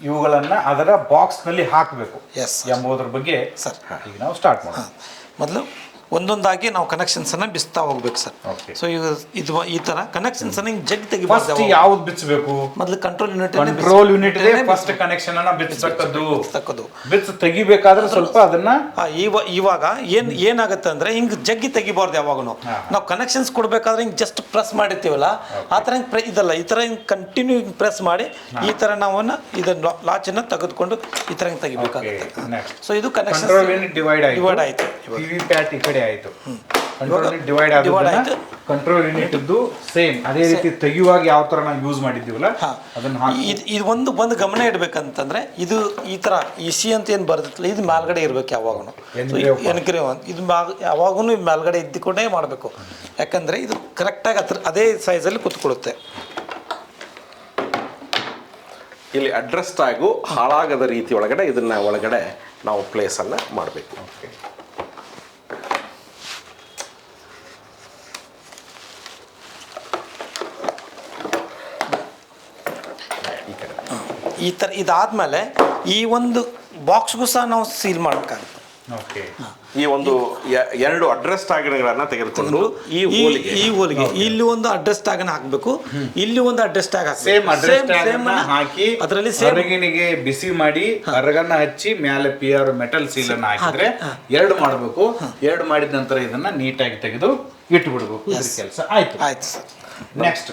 ಇವುಗಳನ್ನ ಅದರ ಬಾಕ್ಸ್ನಲ್ಲಿ ಹಾಕಬೇಕು ಎಸ್ ಎಂಬುದರ ಬಗ್ಗೆ ಸರ್. ಈಗ ನಾವು ಸ್ಟಾರ್ಟ್ ಮಾಡೋಣ ಮೊದಲು ಒಂದೊಂದಾಗಿ ನಾವು ಕನೆಕ್ಷನ್ಸ್ ಅನ್ನ ಬಿಸ್ತಾ ಹೋಗ್ಬೇಕು ಸರ್. Okay. ಸೊ ಈಗ ಇದು ಈ ತರ ಕನೆಕ್ಷನ್ಸ್ ಅನ್ನ ಹಿಂಗ್ ಜಗ್ ತೆಗಿಬಾರ್ದು ಫಸ್ಟ್ ಯಾವಾಗ. ಯಾವ್ದು ಬಿಚ್ಚಬೇಕು ಮೊದ್ಲು control unit control unit first connection ಅನ್ನ ಬಿಚ್ಚಕ್ಕದ್ದು ತಕ್ಕದು ಬಿಚ್ಚ ತೆಗಿಬೇಕಾದ್ರೆ ಸ್ವಲ್ಪ ಅದನ್ನ ಆ, ಇವ ಇವಾಗ ಏನ್ ಏನಾಗುತ್ತೆ ಅಂದ್ರೆ ಹಿಂಗ್ ಜಗ್ಗಿ ತೆಗಿಬಾರ್ದು ಯಾವಾಗನು ನಾವು ಕನೆಕ್ಷನ್ಸ್ ಕೊಡ್ಬೇಕಾದ್ರೆ ಹಿಂಗ್ ಜಸ್ಟ್ ಪ್ರೆಸ್ ಮಾಡಿರ್ತೀವಲ್ಲ ಆ ಥರ ಹಿಂಗ್ ಪ್ರೆ ಇದಲ್ಲ ಈ ತರ ಹಿಂಗ್ ಕಂಟಿನ್ಯೂ ಹಿಂಗ್ ಪ್ರೆಸ್ ಮಾಡಿ ಈ ತರ ನಾವನ್ನ ಇದನ್ನ ಲಾಚನ್ನ ತೆಗೆದುಕೊಂಡು ಈ ತರ ಹಿಂಗ್ ತೆಗಿಬೇಕಾಗುತ್ತೆ. ನೆಕ್ಸ್ಟ್ ಸೊ ಇದು ಕನೆಕ್ಷನ್ ಕಂಟ್ರೋಲ್ ಯೂನಿಟ್ ಡಿವೈಡ್ ಆಯ್ತು. ಡಿವೈಡ್ ಆಯ್ತು ವಿ ವಿ ಪ್ಯಾಟ್ ಈ ಕಡೆ ಆಯ್ತು. Control unit divide. Control unit same ಅದೇ ರೀತಿ ತೆಗೆಯುವಾಗ ಯಾವ ತರ ನಾವು ಯೂಸ್ ಮಾಡಿದ್ದೀವಲ್ಲ ಅದನ್ನ ಇದು ಇದು ಒಂದು ಒಂದು ಗಮನ ಇಡಬೇಕಂತಂದ್ರೆ ಇದು ಈ ತರ ಇಸಿ ಸಿ ಅಂತ ಏನು ಬರ್ದಿತ್ತಲ್ಲ ಇದು ಮೇಲ್ಗಡೆ ಇರ್ಬೇಕು ಯಾವಾಗೂ ಎನ್ಕ್ರಿ ಇದು ಯಾವಾಗೂ ಮೇಲ್ಗಡೆ ಇದ್ದುಕೊಂಡೇ ಮಾಡಬೇಕು. ಯಾಕಂದ್ರೆ ಇದು ಕರೆಕ್ಟಾಗಿ ಹತ್ರ ಅದೇ ಸೈಜಲ್ಲಿ ಕೂತ್ಕೊಳ್ಳುತ್ತೆ. ಇಲ್ಲಿ ಅಡ್ರೆಸ್ ಆಗು ಹಾಳಾಗದ ರೀತಿ ಒಳಗಡೆ ಇದನ್ನ ಒಳಗಡೆ ನಾವು ಪ್ಲೇಸನ್ನು ಮಾಡಬೇಕು. Okay. ಈ ಥರ ಇದಾದ್ಮೇಲೆ ಈ ಒಂದು ಬಾಕ್ಸ್ಗೂ ಸಹ ನಾವು ಸೀಲ್ ಮಾಡಬೇಕಾಗುತ್ತೆ. ಓಕೆ ಈ ಒಂದು ಎರಡು ಅಡ್ರೆಸ್ ಟ್ಯಾಗ್ಗಳನ್ನ ತೆಗೆದುಕೊಂಡು ಈ ಹೋಲಿಗೆ. ಈ ಹೋಲಿಗೆ. ಇಲ್ಲಿ ಒಂದು ಅಡ್ರೆಸ್ ಟ್ಯಾಗ್ ಅನ್ನ ಹಾಕ್ಬೇಕು. ಇಲ್ಲಿ ಒಂದು address tag same address tag ಹಾಕಿ ಅದರಲ್ಲಿ ಹೊರಗಿನಿಗೆ ಬಿಸಿ ಮಾಡಿ ಹೊರಗನ್ನ ಹಚ್ಚಿ ಮೇಲೆ ಪಿ ಆರ್ ಮೆಟಲ್ ಸೀಲ್ ಅನ್ನ ಹಾಕಿದ್ರೆ ಎರಡು ಮಾಡಬೇಕು. ಎರಡು ಮಾಡಿದ ನಂತರ ಇದನ್ನ ನೀಟಾಗಿ ತೆಗೆದು ಇಟ್ಬಿಡ್ಬೇಕು. ಬಿಡಬೇಕು ಕೆಲಸ ಆಯ್ತು. ಆಯ್ತು ಸರ್. ನೆಕ್ಸ್ಟ್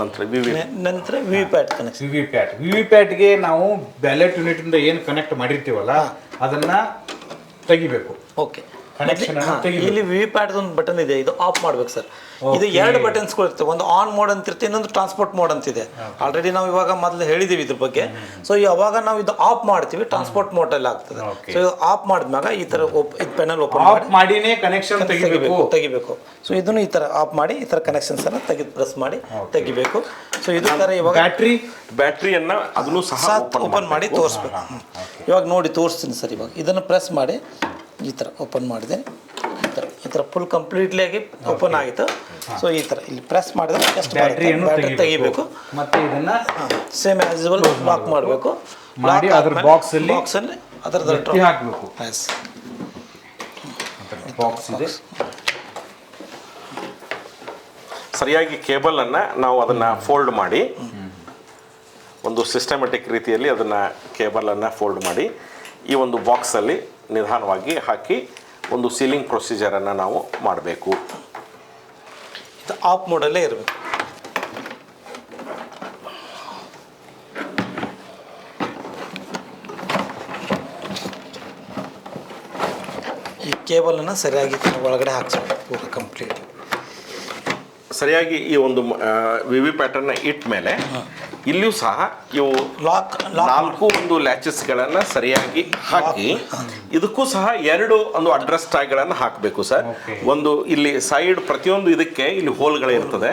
ನಂತರ ವಿ ವಿ ನಂತರ V PAT connection V V PAT V V ಪ್ಯಾಟ್ಗೆ ನಾವು ಬ್ಯಾಲೆಟ್ ಯೂನಿಟ್ ಇಂದ ಏನು ಕನೆಕ್ಟ್ ಮಾಡಿರ್ತೀವಲ್ಲ ಅದನ್ನ ತೆಗಿಬೇಕು. ಓಕೆ. ಇಲ್ಲಿ ವಿ ಪ್ಯಾಟ್ ಒಂದು ಬಟನ್ ಇದೆ ಇದು ಆಫ್ ಮಾಡ್ಬೇಕು ಸರ್ ಇದು ಎರಡು ಬಟನ್ಸ್ಗಳು ಇರ್ತವೆ ಒಂದು ಆನ್ ಮೋಡ್ ಅಂತ ಇರುತ್ತೆ ಇನ್ನೊಂದು ಟ್ರಾನ್ಸ್ಪೋರ್ಟ್ ಮೋಡ್ ಅಂತಿದೆ ಆಲ್ರೆಡಿ ನಾವು ಇವಾಗ ಮೊದಲು ಹೇಳಿದೀವಿ ಇದ್ರ ಬಗ್ಗೆ. ಸೊ ಯಾವಾಗ ನಾವು ಇದು ಆಫ್ ಮಾಡ್ತೀವಿ ಟ್ರಾನ್ಸ್ಪೋರ್ಟ್ ಮೋಡ್ ಅಲ್ಲಿ ಆಗ್ತದೆ. ಸೊ ಇದು ಆಫ್ ಮಾಡಿದ್ಮ್ಯಾಗ ಈ ತರ ಇದು ಪೆನಲ್ ಓಪನ್ ಆಫ್ ಮಾಡಿ ಮಾಡಿನೇ ಕನೆಕ್ಷನ್ ತೆಗಿಬೇಕು. ತೆಗಿಬೇಕು ಸೊ ಇದನ್ನು ಈ ತರ ಆಫ್ ಮಾಡಿ ಈ ತರ ಕನೆಕ್ಷನ್ಸ್ ಅನ್ನ ತೆಗೆದು ಪ್ರೆಸ್ ಮಾಡಿ ತೆಗಿಬೇಕು. ಸೊ ಇದು ತರ ಇವಾಗ ಬ್ಯಾಟ್ರಿ ಬ್ಯಾಟ್ರಿಯನ್ನ ಅದನ್ನು ಸಹ ಓಪನ್ ಓಪನ್ ಮಾಡಿ ತೋರಿಸ್ಬೇಕು. ಇವಾಗ ನೋಡಿ ತೋರಿಸ್ತೀನಿ ಸರ್ ಇವಾಗ. ಇದನ್ನು ಪ್ರೆಸ್ ಮಾಡಿ ಈ ಥರ ಓಪನ್ ಮಾಡಿದೆ. ಈ ಥರ ಈ ಥರ ಫುಲ್ ಕಂಪ್ಲೀಟ್ಲಿ ಆಗಿ ಓಪನ್ ಆಗಿತ್ತು. ಸೊ ಈ ಥರ ಇಲ್ಲಿ ಪ್ರೆಸ್ ಮಾಡಿದ್ರೆ ಎಷ್ಟು ಬ್ಯಾಟ್ರಿ ತೆಗಿಬೇಕು? ಮತ್ತೆ ಇದನ್ನ ಸೇಮ್ ಆಸ್ ಯೂಸ್ವಲ್ ಲಾಕ್ ಮಾಡಬೇಕು. ಮಾಡಿ ಅದರ ಬಾಕ್ಸ್ ಅಲ್ಲಿ ಬಾಕ್ಸಲ್ಲಿ ಅದರದ್ದು ಎತ್ತಿ ಹಾಕಬೇಕು. ಎಸ್ ಬಾಕ್ಸ್ ಇದೆ. ಸರಿಯಾಗಿ ಕೇಬಲ್ ಅನ್ನ ನಾವು ಅದನ್ನ ಫೋಲ್ಡ್ ಮಾಡಿ. ಒಂದು ಸಿಸ್ಟಮೆಟಿಕ್ ರೀತಿಯಲ್ಲಿ ಅದನ್ನ ಕೇಬಲ್ ಅನ್ನ ಫೋಲ್ಡ್ ಮಾಡಿ. ಈ ಒಂದು ಬಾಕ್ಸ್ ಅಲ್ಲಿ ನಿಧಾನವಾಗಿ ಹಾಕಿ ಒಂದು ಸೀಲಿಂಗ್ ಪ್ರೊಸೀಜರನ್ನು ಅನ್ನ ನಾವು ಮಾಡಬೇಕು. ಇದು ಆಫ್ ಮೋಡಲ್ಲೇ ಇರಬೇಕು. ಈ ಕೇಬಲನ್ನು ಸರಿಯಾಗಿ ಒಳಗಡೆ ಹಾಕ್ಸ್ಬೇಕು ಪೂರ ಕಂಪ್ಲೀಟ್ ಸರಿಯಾಗಿ ಈ ಒಂದು ವಿ ವಿ ಪ್ಯಾಟರ್ನ ಇಟ್ಟ ಮೇಲೆ ಇಲ್ಲಿಯೂ ಸಹ ಇವು ಲಾಕ್ ಲಾಕ್ ನಾಲ್ಕು ಒಂದು ಲ್ಯಾಚಸ್ಗಳನ್ನು ಸರಿಯಾಗಿ ಹಾಕಿ ಇದಕ್ಕೂ ಸಹ ಎರಡು ಒಂದು ಅಡ್ರೆಸ್ ಟ್ಯಾಗ್ಗಳನ್ನು ಹಾಕಬೇಕು ಸರ್ ಒಂದು ಇಲ್ಲಿ ಸೈಡ್ ಪ್ರತಿಯೊಂದು ಇದಕ್ಕೆ ಇಲ್ಲಿ ಹೋಲ್ಗಳಿರ್ತದೆ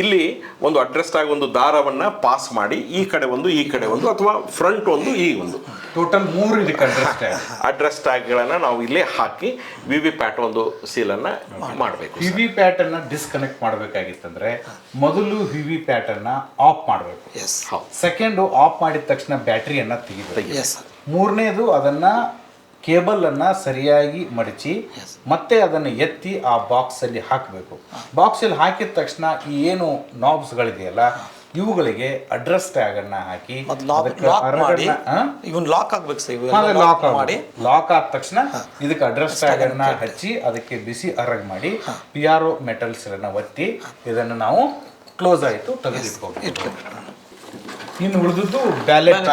ಇಲ್ಲಿ ಒಂದು ಅಡ್ರೆಸ್ ಟ್ಯಾಗ್ ಒಂದು ದಾರವನ್ನು ಪಾಸ್ ಮಾಡಿ ಈ ಕಡೆ ಒಂದು ಈ ಕಡೆ ಒಂದು ಅಥವಾ ಫ್ರಂಟ್ ಒಂದು ಈ ಒಂದು. ಟೋಟಲ್ ಮೂರು ಇದಕ್ಕೆ ಅಡ್ರೆಸ್ ಟ್ಯಾಗ್ ಅಡ್ರೆಸ್ ಟ್ಯಾಗ್ಗಳನ್ನ ನಾವು ಇಲ್ಲಿ ಹಾಕಿ ವಿ ವಿ ಪ್ಯಾಟ್ ಒಂದು ಸೀಲನ್ನು ಮಾಡಬೇಕು ವಿ ವಿ ಪ್ಯಾಟನ್ನು ಅನ್ನ ಡಿಸ್ಕನೆಕ್ಟ್ ಮಾಡಬೇಕಾಗಿತ್ತಂದ್ರೆ ಮೊದಲು ವಿ ವಿ ಪ್ಯಾಟನ್ನು ಅನ್ನ ಆಫ್ ಮಾಡಬೇಕು. ಎಸ್ ಸೆಕೆಂಡ್ ಆಫ್ ಮಾಡಿದ ತಕ್ಷಣ ಬ್ಯಾಟ್ರಿಯನ್ನು ತೆಗಿಬೇಕು. ಎಸ್ ಮೂರನೇದು ಅದನ್ನ ಕೇಬಲ್ ಅನ್ನ ಸರಿಯಾಗಿ ಮಡಚಿ ಮತ್ತೆ ಅದನ್ನು ಎತ್ತಿ ಆ ಬಾಕ್ಸ್ ಅಲ್ಲಿ ಹಾಕಬೇಕು. ಬಾಕ್ಸ್ ಅಲ್ಲಿ ಹಾಕಿದ ತಕ್ಷಣ ಈ ಏನು ನಾಬ್ಸ್ಗಳಿದೆಯಲ್ಲ ಇವುಗಳಿಗೆ ಅಡ್ರೆಸ್ ಟ್ಯಾಗ್ ಅನ್ನ ಹಾಕಿ ಲಾಕ್ ಲಾಕ್ ಮಾಡಿ. ಲಾಕ್ ಆಗ್ಬೇಕು ಸರ್ ಲಾಕ್ ಮಾಡಿ. ಲಾಕ್ ಆದ ತಕ್ಷಣ ಇದಕ್ಕೆ ಅಡ್ರೆಸ್ ಟ್ಯಾಗ್ ಅನ್ನ ಹಚ್ಚಿ ಅದಕ್ಕೆ ಬಿಸಿ ಅರಗ್ ಮಾಡಿ ಪಿ ಆರ್ ಒ ಮೆಟಲ್ಸ್ ಒತ್ತಿ ಇದನ್ನು ನಾವು ಕ್ಲೋಸ್ ಆಯಿತು ತೆಗೆದಿಟ್ಕೋಬೇಕು. ಇನ್ನು ಉಳಿದದ್ದು ಬ್ಯಾಲೆಟ್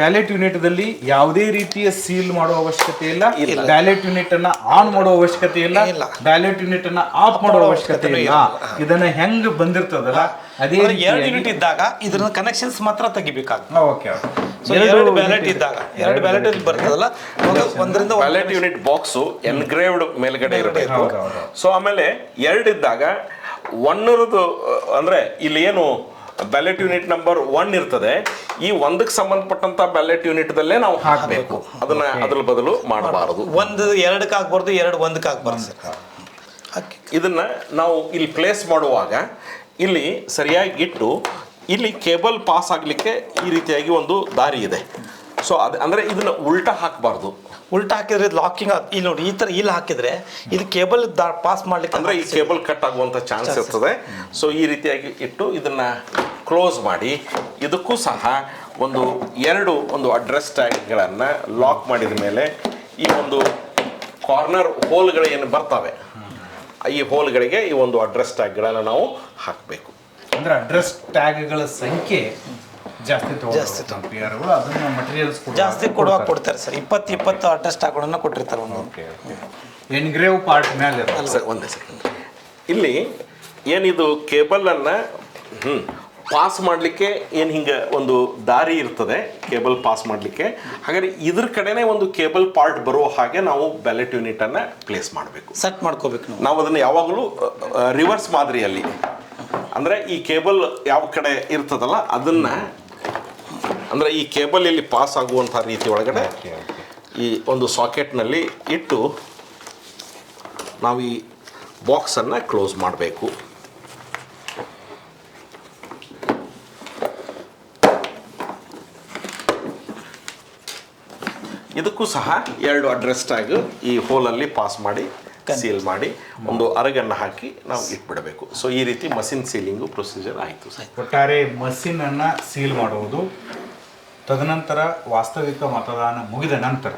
ಬ್ಯಾಲೆಟ್ ಯೂನಿಟ್ ದಲ್ಲಿ ಯಾವುದೇ ರೀತಿಯ ಸೀಲ್ ಮಾಡುವ ಅವಶ್ಯಕತೆ ಇಲ್ಲ. ಬ್ಯಾಲೆಟ್ ಯೂನಿಟ್ ಅನ್ನ ಆನ್ ಮಾಡುವ ಅವಶ್ಯಕತೆ ಇಲ್ಲ. ಇಲ್ಲ. ಬ್ಯಾಲೆಟ್ ಯೂನಿಟ್ ಅನ್ನ ಆಫ್ ಮಾಡುವ ಅವಶ್ಯಕತೆ ಇಲ್ಲ. ಇದನ್ನ ಹೆಂಗ್ ಬಂದಿರ್ತದಲ್ಲ ಅದೇ ಎರಡು ಯೂನಿಟ್ ಇದ್ದಾಗ ಇದ್ರ ಕನೆಕ್ಷನ್ಸ್ ಮಾತ್ರ ತೆಗಿಬೇಕಾಗ್ತದೆ. ಓಕೆ ಎರಡು ಬ್ಯಾಲೆಟ್ ಇದ್ದಾಗ ಎರಡು ಬ್ಯಾಲೆಟ್ ಬರ್ತದಲ್ಲ ಒಂದರಿಂದ ಒಂದು ವ್ಯಾಲೆಟ್ ಯೂನಿಟ್ ಬಾಕ್ಸ್ ಎನ್ಗ್ರೇವ್ಡ್ ಮೇಲ್ಗಡೆ ಇರಬೇಕು. ಸೊ ಆಮೇಲೆ ಎರಡಿದ್ದಾಗ ಒನ್ನರದು ಅಂದ್ರೆ ಇಲ್ಲಿ ಏನು ಬ್ಯಾಲೆಟ್ ಯೂನಿಟ್ ನಂಬರ್ ಒನ್ ಇರ್ತದೆ. ಈ ಒಂದಕ್ಕೆ ಸಂಬಂಧಪಟ್ಟಂತ ಬ್ಯಾಲೆಟ್ ಯೂನಿಟ್ ದಲ್ಲೇ ನಾವು ಹಾಕಬೇಕು. ಅದನ್ನ ಅದ್ರ ಬದಲು ಮಾಡಬಾರದು. ಒಂದು ಎರಡಕ್ಕೆ ಹಾಕ್ಬಾರ್ದು ಎರಡು ಒಂದಕ್ಕೆ ಹಾಕ್ಬಾರ್ದು ಸರ್. ಹಾಕಿ. ಇದನ್ನ ನಾವು ಇಲ್ಲಿ ಪ್ಲೇಸ್ ಮಾಡುವಾಗ ಇಲ್ಲಿ ಸರಿಯಾಗಿ ಇಟ್ಟು ಇಲ್ಲಿ ಕೇಬಲ್ ಪಾಸ್ ಆಗಲಿಕ್ಕೆ ಈ ರೀತಿಯಾಗಿ ಒಂದು ದಾರಿ ಇದೆ. ಸೊ ಅದು ಅಂದರೆ ಇದನ್ನ ಉಲ್ಟಾ ಹಾಕಬಾರ್ದು. ಉಲ್ಟಾ ಹಾಕಿದ್ರೆ ಲಾಕಿಂಗ್ ಇಲ್ಲಿ ನೋಡಿ ಈ ಥರ ಇಲ್ಲಿ ಹಾಕಿದ್ರೆ ಇದು ಕೇಬಲ್ ಪಾಸ್ ಮಾಡ್ಲಿಕ್ಕೆ ಅಂದ್ರೆ ಈ ಕೇಬಲ್ ಕಟ್ ಆಗುವಂತ ಚಾನ್ಸ್ ಇರ್ತದೆ. ಸೊ ಈ ರೀತಿಯಾಗಿ ಇಟ್ಟು ಇದನ್ನ ಕ್ಲೋಸ್ ಮಾಡಿ ಇದಕ್ಕೂ ಸಹ ಒಂದು ಎರಡು ಒಂದು ಅಡ್ರೆಸ್ ಟ್ಯಾಗ್ಗಳನ್ನು ಲಾಕ್ ಮಾಡಿದ ಮೇಲೆ ಈ ಒಂದು ಕಾರ್ನರ್ ಹೋಲ್ಗಳು ಏನು ಬರ್ತವೆ? ಈ ಹೋಲ್ಗಳಿಗೆ ಈ ಒಂದು ಅಡ್ರೆಸ್ ಟ್ಯಾಗ್ಗಳನ್ನು ನಾವು ಹಾಕಬೇಕು. ಅಂದ್ರೆ ಅಡ್ರೆಸ್ ಟ್ಯಾಗ್ಗಳ ಸಂಖ್ಯೆ ಜಾಸ್ತಿ ಜಾಸ್ತಿ ತಗೊಂಡು. ಪಿ ಆರ್ಗಳು ಅದನ್ನ ಮಟೀರಿಯಲ್ಸ್ ಜಾಸ್ತಿ ಕೊಡುವಾಗ ಕೊಡ್ತಾರೆ. ಸರ್. ಇಪ್ಪತ್ತು ಇಪ್ಪತ್ತು ಅಡ್ರೆಸ್ ಟ್ಯಾಗ್ಗಳನ್ನು ಕೊಟ್ಟಿರ್ತಾರೆ ಒಂದು. ಓಕೆ ಓಕೆ ಎನ್ಗ್ರೇವ್ ಪಾರ್ಟ್ ಮೇಲೆ. ಸರ್ ಒಂದೇ ಸೆಕೆಂಡ್ ಇಲ್ಲಿ ಏನಿದು ಕೇಬಲನ್ನು ಹ್ಞೂ ಪಾಸ್ ಮಾಡಲಿಕ್ಕೆ ಏನು ಹಿಂಗೆ ಒಂದು ದಾರಿ ಇರ್ತದೆ ಕೇಬಲ್ ಪಾಸ್ ಮಾಡಲಿಕ್ಕೆ. ಹಾಗಾದ್ರೆ ಇದ್ರ ಕಡೆನೇ ಒಂದು ಕೇಬಲ್ ಪಾರ್ಟ್ ಬರೋ ಹಾಗೆ ನಾವು ಬ್ಯಾಲೆಟ್ ಯೂನಿಟನ್ನು ಪ್ಲೇಸ್ ಮಾಡಬೇಕು. ಸೆಟ್ ಮಾಡ್ಕೋಬೇಕು ನಾವು. ನಾವು ಅದನ್ನು ಯಾವಾಗಲೂ ರಿವರ್ಸ್ ಮಾದರಿಯಲ್ಲಿ. ಅಂದರೆ ಈ ಕೇಬಲ್ ಯಾವ ಕಡೆ ಇರ್ತದಲ್ಲ ಅದನ್ನು ಅಂದರೆ ಈ ಕೇಬಲ್ ಇಲ್ಲಿ ಪಾಸ್ ಆಗುವಂಥ ರೀತಿ ಒಳಗಡೆ. ಈ ಒಂದು ಸಾಕೆಟ್ನಲ್ಲಿ ಇಟ್ಟು ನಾವು ಈ ಬಾಕ್ಸನ್ನು ಕ್ಲೋಸ್ ಮಾಡಬೇಕು. ಇದಕ್ಕೂ ಸಹ ಎರಡು ಅಡ್ರೆಸ್ ಟ್ಯಾಗ್ ಈ ಹೋಲಲ್ಲಿ ಪಾಸ್ ಮಾಡಿ ಸೀಲ್ ಮಾಡಿ ಒಂದು ಅರಗನ್ನು ಹಾಕಿ ನಾವು ಇಟ್ಬಿಡಬೇಕು. ಸೊ ಈ ರೀತಿ ಮಸಿನ್ ಸೀಲಿಂಗು ಪ್ರೊಸೀಜರ್ ಆಯಿತು ಸರ್. ಒಟ್ಟಾರೆ ಮಸಿನನ್ನು ಅನ್ನ ಸೀಲ್ ಮಾಡುವುದು ತದನಂತರ ವಾಸ್ತವಿಕ ಮತದಾನ ಮುಗಿದ ನಂತರ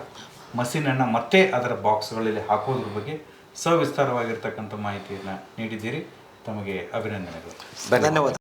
ಮಸಿನನ್ನು ಅನ್ನ ಮತ್ತೆ ಅದರ ಬಾಕ್ಸ್ಗಳಲ್ಲಿ ಹಾಕೋದ್ರ ಬಗ್ಗೆ ಸವಿಸ್ತಾರವಾಗಿರ್ತಕ್ಕಂಥ ಮಾಹಿತಿಯನ್ನು ನೀಡಿದ್ದೀರಿ. ತಮಗೆ ಅಭಿನಂದನೆಗಳು. ಧನ್ಯವಾದ.